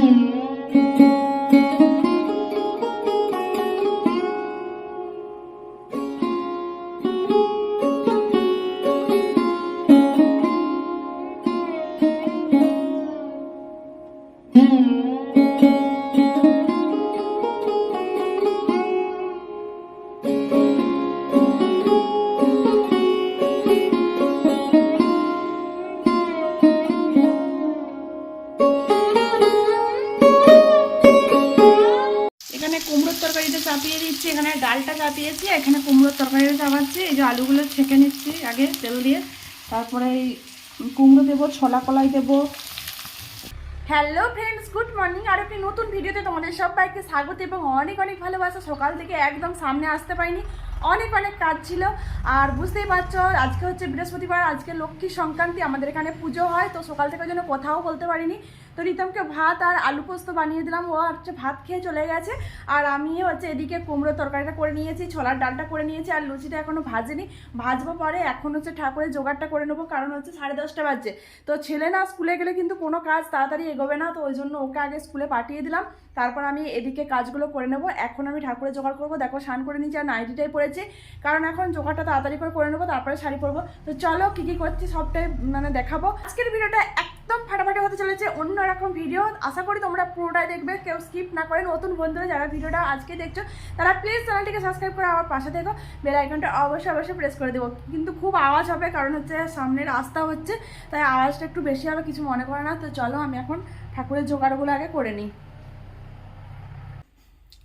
এখানে তেল দিয়ে তারপরে এই কুমড়ো দেবো, ছোলা কলাই দেবো। হ্যালো ফ্রেন্ডস গুড মর্নিং আর একটি নতুন ভিডিওতে তোমাদের সবাইকে স্বাগত এবং অনেক অনেক ভালোবাসা। সকাল থেকে একদম সামনে আসতে পারিনি। অনেক অনেক কাজ ছিল। আর বুঝতেই পারছ, আজকে হচ্ছে বৃহস্পতিবার, আজকে লক্ষ্মী সংক্রান্তি, আমাদের এখানে পুজো হয়, তো সকাল থেকে জন্য কোথাও বলতে পারিনি। তো রিতমকে ভাত আর আলু পোস্ত বানিয়ে দিলাম। ও হচ্ছে ভাত খেয়ে চলে গেছে। আর আমি হচ্ছে এদিকে কুমড়ো তরকারিটা করে নিয়েছি, ছোলার ডালটা করে নিয়েছি, আর লুচিটা এখনও ভাজেনি। ভাজবো পরে এখন হচ্ছে ঠাকুরের জোগাড়টা করে নেব, কারণ হচ্ছে সাড়ে দশটা বাজছে। তো ছেলে না স্কুলে গেলে কিন্তু কোনো কাজ তাড়াতাড়ি এগোবে না, তো ওই জন্য ওকে আগে স্কুলে পাঠিয়ে দিলাম। তারপর আমি এদিকে কাজগুলো করে নেব। এখন আমি ঠাকুরের জোগাড় করব। দেখো স্নান করে নিচ্ছি আর নাইটিটাই পরেছি। কারণ এখন জোগাড়টা তাড়াতাড়ি করে করে নেব, তারপরে শাড়ি পরবো। তো চলো কী কী করছি সবটাই মানে দেখাবো। আজকের ভিডিওটা একদম ফাটাফাটি হতে চলেছে অন্য অন্যরকম ভিডিও আশা করি তোমরা পুরোটাই দেখবে, কেউ স্কিপ না করে। নতুন বন্ধুরা যারা ভিডিওটা আজকে দেখছ, তারা প্লিজ চ্যানেলটিকে সাবস্ক্রাইব করে আমার পাশে দেখো বেল আইকনটা অবশ্যই অবশ্যই প্রেস করে দেবো। কিন্তু খুব আওয়াজ হবে, কারণ হচ্ছে সামনে রাস্তা হচ্ছে, তাই আওয়াজটা একটু বেশি হবে, কিছু মনে করে না। তো চলো, আমি এখন ঠাকুরের জোগাড়গুলো আগে করে নিই।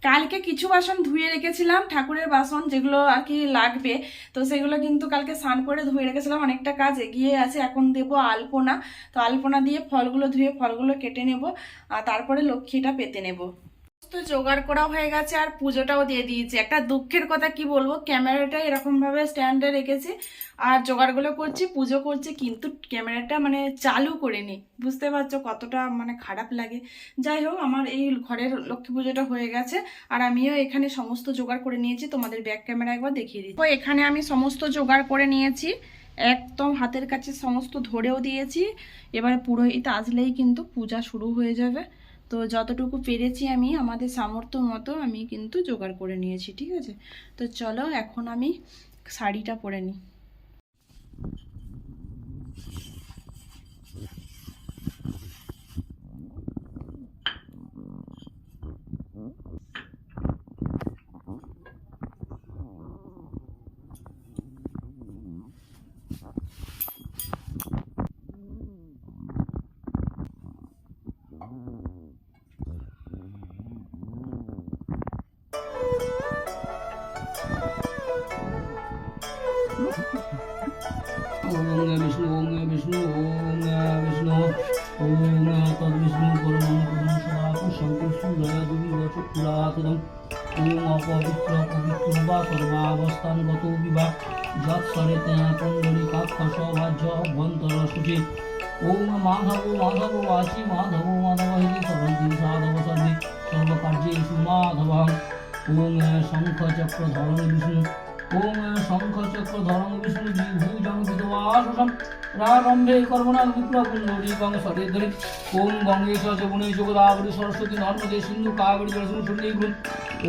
কালকে কিছু বাসন ধুয়ে রেখেছিলাম, ঠাকুরের বাসন যেগুলো আর কি লাগবে, তো সেগুলো কিন্তু কালকে স্নান করে ধুয়ে রেখেছিলাম, অনেকটা কাজ এগিয়ে আছে, এখন দেব আলপনা, তো আলপনা দিয়ে ফলগুলো ধুয়ে ফলগুলো কেটে নেব, আর তারপরে লক্ষ্মীটা পেতে নেব। জোগাড় করা হয়ে গেছে আর পুজোটাও দিয়ে দিয়েছি। একটা দুঃখের কথা কি বলব ক্যামেরাটা এরকম ভাবে স্ট্যান্ডে রেখেছি আর জোগাড়গুলো করছি, পুজো করছি, কিন্তু ক্যামেরাটা মানে চালু করিনি। বুঝতে পারছ কতটা মানে খারাপ লাগে। যাই হোক, আমার এই ঘরের লক্ষ্মী পুজোটা হয়ে গেছে আর আমিও এখানে সমস্ত জোগাড় করে নিয়েছি। তোমাদের ব্যাক ক্যামেরা একবার দেখিয়ে দিই তো এখানে আমি সমস্ত জোগাড় করে নিয়েছি, একদম হাতের কাছে সমস্ত ধরেও দিয়েছি। এবারে পুরোহিত আসলেই কিন্তু পূজা শুরু হয়ে যাবে। তো যতটুকু পেরেছি আমি, আমাদের সামর্থ্য মতো আমি কিন্তু জোগাড় করে নিয়েছি, ঠিক আছে? তো চলো এখন আমি শাড়িটা পরে নিই। বা সর্বাবস্থান গত বিবা যৎ সরে কুণ্ডলী কাক্ষস ভাজ্য অভ্যন্তর শুচি ওম মাধব মাধব বাচি মাধব মাধব হিতি সরন্তি সাধব সর্বে সর্বকার্যেষু মাধব ওম শঙ্খ চক্র ধরণ বিষ্ণু ওম শঙ্খ চক্র ধরণ বিষ্ণু বিভূজং বিধবাসম প্রারম্ভে কর্মণাং বিপ্লবুণ্ডলীকং সরেধরে ওম গঙ্গেশ যমুনেশ গোদাবরী সরস্বতী নর্মদে সিন্ধু কাবেরী জলসুন সুন্দরী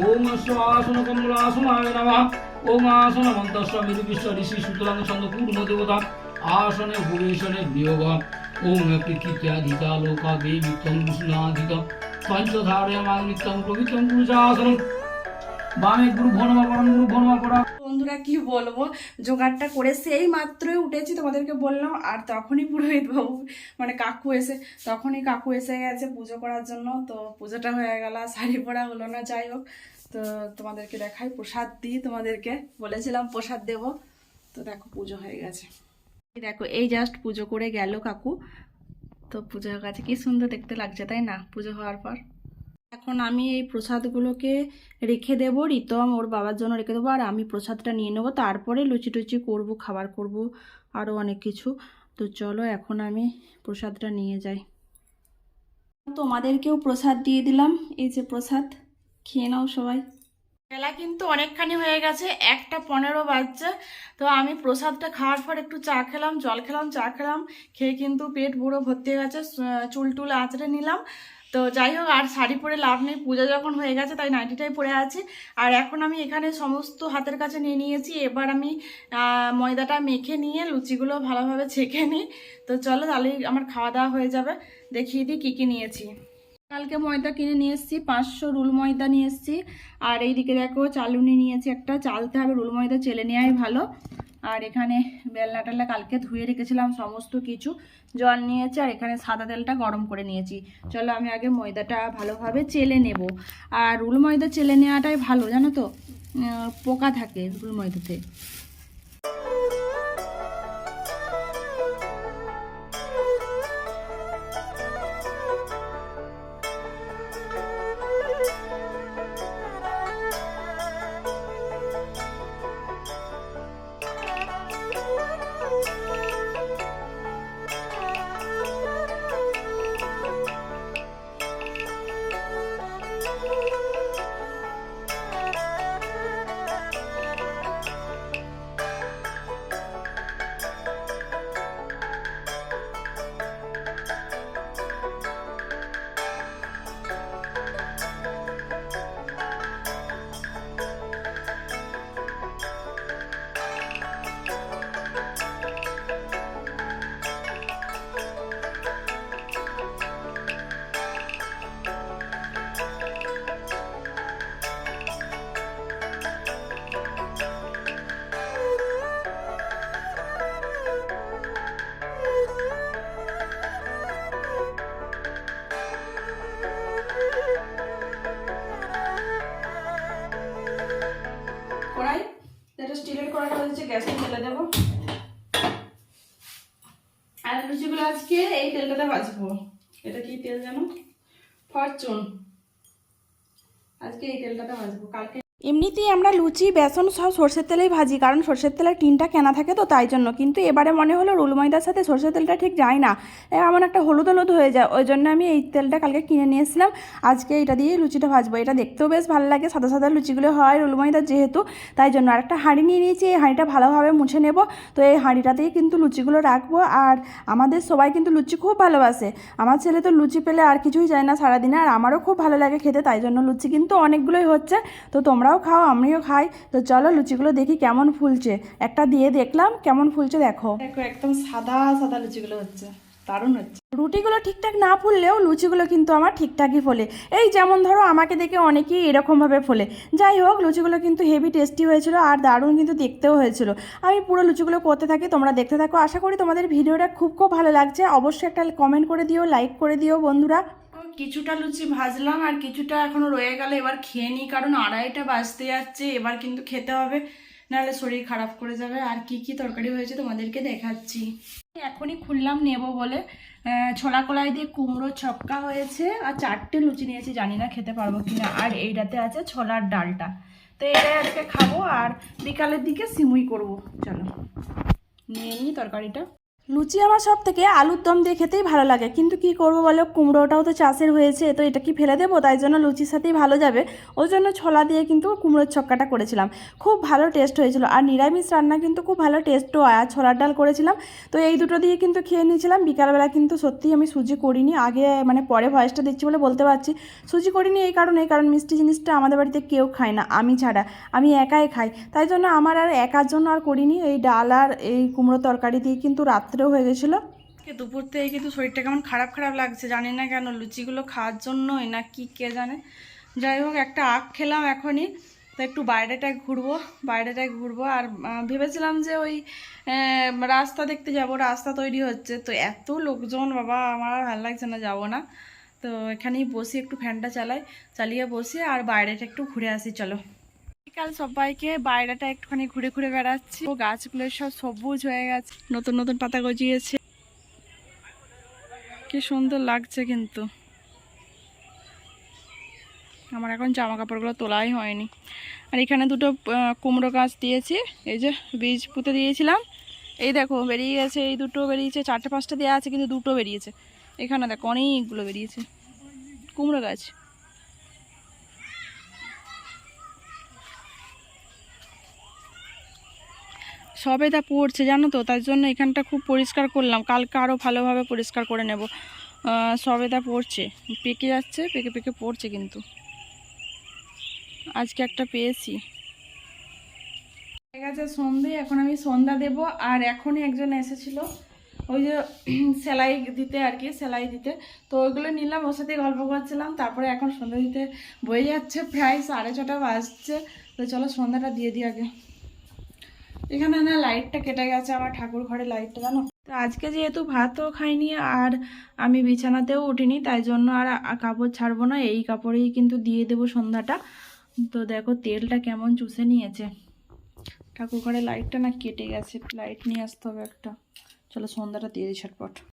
ওম শ্বাসন কমলাসনায় নমঃ। ওম আসন মন্তস্ব মেরুবিশ্ব ঋষি সুতরাং ছন্দ পূর্ণ দেবতা। আসনে ভুবেশনে বিয়োগ ওম কৃতিত্যাধিতা লোকা বিষ্ণাধিত পঞ্চধারয়মাং নিত্যং পবিত্রং পুরুষাসনম। বামে বন্ধুরা, কি বলব? জোগাড়টা করে সেই মাত্রই উঠেছি, তোমাদেরকে বললাম। আর তখনই পুরোহিত বাবু মানে কাকু এসে, তখনই কাকু এসে গেছে পুজো করার জন্য। তো পুজোটা হয়ে গেল শাড়ি পরা হলো না, যাই হোক। তো তোমাদেরকে দেখাই, প্রসাদ দিই তোমাদেরকে। বলেছিলাম প্রসাদ দেব। তো দেখো, পুজো হয়ে গেছে। দেখো, এই জাস্ট পুজো করে গেল কাকু। তো পুজো হয়ে কি সুন্দর দেখতে লাগছে, তাই না? পুজো হওয়ার পর। এখন আমি এই প্রসাদগুলোকে রেখে দেবো। রিতম ওর বাবার জন্য রেখে দেবো। আর আমি প্রসাদটা নিয়ে নেব। তারপরে লুচি টুচি করব, খাবার করব আরও অনেক কিছু। তো চলো এখন আমি প্রসাদটা নিয়ে যাই। তোমাদেরকেও প্রসাদ দিয়ে দিলাম। এই যে প্রসাদ, খেয়ে নাও সবাই। বেলা কিন্তু অনেকখানি হয়ে গেছে, একটা পনেরো বাজছে। তো আমি প্রসাদটা খাওয়ার পর একটু চা খেলাম, জল খেলাম, চা খেলাম। খেয়ে কিন্তু পেট পুরো ভর্তি হয়ে গেছে, চুল টুল আঁচড়ে নিলাম। তো যাই হোক, আর শাড়ি পরে লাভ নেই। পূজা যখন হয়ে গেছে, তাই নাইটিটাই পরে আছি। আর এখন আমি এখানে সমস্ত হাতের কাছে নিয়ে নিয়েছি। এবার আমি ময়দাটা মেখে নিয়ে লুচিগুলো ভালোভাবে ছেঁকে নিই। তো চলো তাহলেই আমার খাওয়া দাওয়া হয়ে যাবে। দেখিয়ে দিই কী কী নিয়েছি। কালকে ময়দা কিনে নিয়ে এসেছি, পাঁচশো রুল ময়দা নিয়ে এসেছি। আর এইদিকে দেখো, চালুনি নিয়েছি একটা। চালতে হবে, রুল ময়দা চেলে নেওয়াই ভালো। আর এখানে বেলনা কালকে ধুয়ে রেখেছিলাম সমস্ত কিছু। জল নিয়েছি আর এখানে সাদা তেলটা গরম করে নিয়েছি। চলো আমি আগে ময়দাটা ভালোভাবে চেলে নেব। আর রুল ময়দা চেলে নেওয়াটাই ভালো, জানো তো? পোকা থাকে রুল ময়দাতে। দেবো। আর লুচিগুলো আজকে এই তেলটাতে ভাজবো। এটা কি তেল জানো? ফরচুন। আজকে এই তেলটাতে ভাজবো। কালকে এমনিতেই আমরা লুচি, বেসন সব সর্ষের তেলেই ভাজি, কারণ সর্ষের তেলের টিনটা কেনা থাকে তো তাই জন্য। কিন্তু এবারে মনে হলো রুল ময়দার সাথে সর্ষের তেলটা ঠিক যায় না। এমন একটা হলুদ হলুদ হয়ে যায়, ওই জন্য আমি এই তেলটা কালকে কিনে নিয়ে এসেছিলাম আজকে এটা দিয়ে লুচিটা ভাজবো। এটা দেখতেও বেশ ভালো লাগে, সাদা সাদা লুচিগুলো হয় রুল ময়দার যেহেতু, তাই জন্য আরেকটা হাঁড়ি নিয়ে নিয়েছি। এই হাঁড়িটা ভালোভাবে মুছে নেব। তো এই হাঁড়িটাতেই কিন্তু লুচিগুলো রাখব। আর আমাদের সবাই কিন্তু লুচি খুব ভালোবাসে। আমার ছেলে তো লুচি পেলে আর কিছুই যায় না সারাদিনে, আর আমারও খুব ভালো লাগে খেতে, তাই জন্য লুচি কিন্তু অনেকগুলোই হচ্ছে। তো তোমরাও খাও আমিও খাই। তো চলো লুচিগুলো দেখি কেমন ফুলছে। একটা দিয়ে দেখলাম কেমন ফুলছে দেখো। দেখো একদম সাদা সাদা লুচিগুলো হচ্ছে। দারুণ হচ্ছে। রুটিগুলো ঠিকঠাক না ফুললেও লুচিগুলো কিন্তু আমার ঠিকঠাকই ফোলে। এই যেমন ধরো আমাকে দেখে অনেকেই এরকমভাবে ফোলে। যাই হোক লুচিগুলো কিন্তু হেভি টেস্টি হয়েছিল আর দারুণ কিন্তু দেখতেও হয়েছিল। আমি পুরো লুচিগুলো করতে থাকি তোমরা দেখতে থাকো। আশা করি তোমাদের ভিডিওটা খুব খুব ভালো লাগছে। অবশ্যই একটা কমেন্ট করে দিও লাইক করে দিও বন্ধুরা। কিছুটা লুচি ভাজলাম আর কিছুটা এখনও রয়ে গেল। এবার খেয়ে নিই, কারণ আড়াইটা বাজতে যাচ্ছে। এবার কিন্তু খেতে হবে, নাহলে শরীর খারাপ করে যাবে। আর কি কি তরকারি হয়েছে তোমাদেরকে দেখাচ্ছি। এখনই খুললাম নেব বলে। ছোলা কলাই দিয়ে কুমড়ো ছক্কা হয়েছে আর চারটে লুচি নিয়েছি, জানি না খেতে পারব কিনা। আর এইটাতে আছে ছোলার ডালটা। তো এটাই আজকে খাব আর বিকালের দিকে সিমুই করব। চলো, নিয়ে নিই তরকারিটা। লুচি আমার সব থেকে আলুর দম দিয়ে খেতেই ভালো লাগে। কিন্তু কি করব বলো? কুমড়োটাও তো চাষের হয়েছে, তো এটা কি ফেলে দেবো? তাই জন্য লুচির সাথেই ভালো যাবে। ওই জন্য ছোলা দিয়ে কিন্তু কুমড়োর ছক্কাটা করেছিলাম। খুব ভালো টেস্ট হয়েছিল। আর নিরামিষ রান্না কিন্তু খুব ভালো টেস্টও আর ছোলার ডাল করেছিলাম। তো এই দুটো দিয়ে কিন্তু খেয়ে নিয়েছিলাম। বিকালবেলা কিন্তু সত্যিই আমি সুজি করিনি। আগে মানে পরে ভয়েসটা দিচ্ছি বলে বলতে পারছি। সুজি করিনি এই কারণে। কারণ মিষ্টি জিনিসটা আমাদের বাড়িতে কেউ খায় না। আমি ছাড়া। আমি একাই খাই। তাই জন্য আমার আর একার জন্য আর করিনি। এই ডাল আর এই কুমড়ো তরকারি দিয়ে কিন্তু রাত্রেও হয়ে গেছিল। দুপুর থেকে কিন্তু শরীরটা কেমন খারাপ খারাপ লাগছে, জানি না কেন, লুচিগুলো খাওয়ার জন্যই না কি কে জানে। যাই হোক, একটা আখ খেলাম এখনই, তো একটু বাইরেটায় ঘুরবো বাইরেটায় ঘুরবো। আর ভেবেছিলাম যে ওই রাস্তা দেখতে যাব, রাস্তা তৈরি হচ্ছে। তো এত লোকজন, বাবা, আমার আর ভালো লাগছে না, যাব না। তো এখানেই বসি, একটু ফ্যানটা চালাই, চালিয়ে বসি, আর বাইরেটা একটু ঘুরে আসি, চলো। বিকাল সবাইকে বাইরেটা একটুখানি ঘুরে ঘুরে বেড়াচ্ছি। ও গাছগুলো সব সবুজ হয়ে গেছে। নতুন নতুন পাতা গজিয়েছে। কি সুন্দর লাগছে কিন্তু। আমার এখন জামা কাপড়গুলো তোলাই হয়নি। আর এখানে দুটো কুমড়ো গাছ দিয়েছি। এই যে বীজ পুঁতে দিয়েছিলাম। এই দেখো বেরিয়ে গেছে, এই দুটো বেরিয়েছে, চারটে পাঁচটা দেওয়া আছে, কিন্তু দুটো বেরিয়েছে। এখানে দেখো অনেকগুলো বেরিয়েছে। কুমড়ো গাছ। সবেদা পড়ছে জানো তো? তার জন্য এখানটা খুব পরিষ্কার করলাম। কালকে আরও ভালোভাবে পরিষ্কার করে নেব। আহ, সবেদা পড়ছে। পেকে যাচ্ছে পেকে পেকে পড়ছে কিন্তু। আজকে একটা পেয়েছি। ঠিক আছে সন্ধে এখন আমি সন্ধ্যা দেব। আর এখনই একজন এসেছিল। ওই যে সেলাই দিতে আর কি সেলাই দিতে। তো ওইগুলো নিলাম ওর সাথে গল্প করছিলাম। তারপরে এখন সন্ধ্যা দিতে বয়ে যাচ্ছে। প্রায় সাড়ে ছটা বাজছে। তো চলো সন্ধ্যাটা দিয়ে দিই আগে। এখানে না লাইটটা কেটে গেছে, আমার ঠাকুর ঘরে লাইটটা, জানো? তো আজকে যেহেতু ভাতও খাইনি আর আমি বিছানাতেও উঠিনি, তাই জন্য আর কাপড় ছাড়বো না, এই কাপড়েই কিন্তু দিয়ে দেবো সন্ধ্যাটা। তো দেখো তেলটা কেমন চুষে নিয়েছে। ঠাকুর ঘরে লাইটটা না কেটে গেছে, লাইট নিয়ে আসতে হবে একটা। চলো সন্ধ্যাটা দিয়ে দিই ছটপট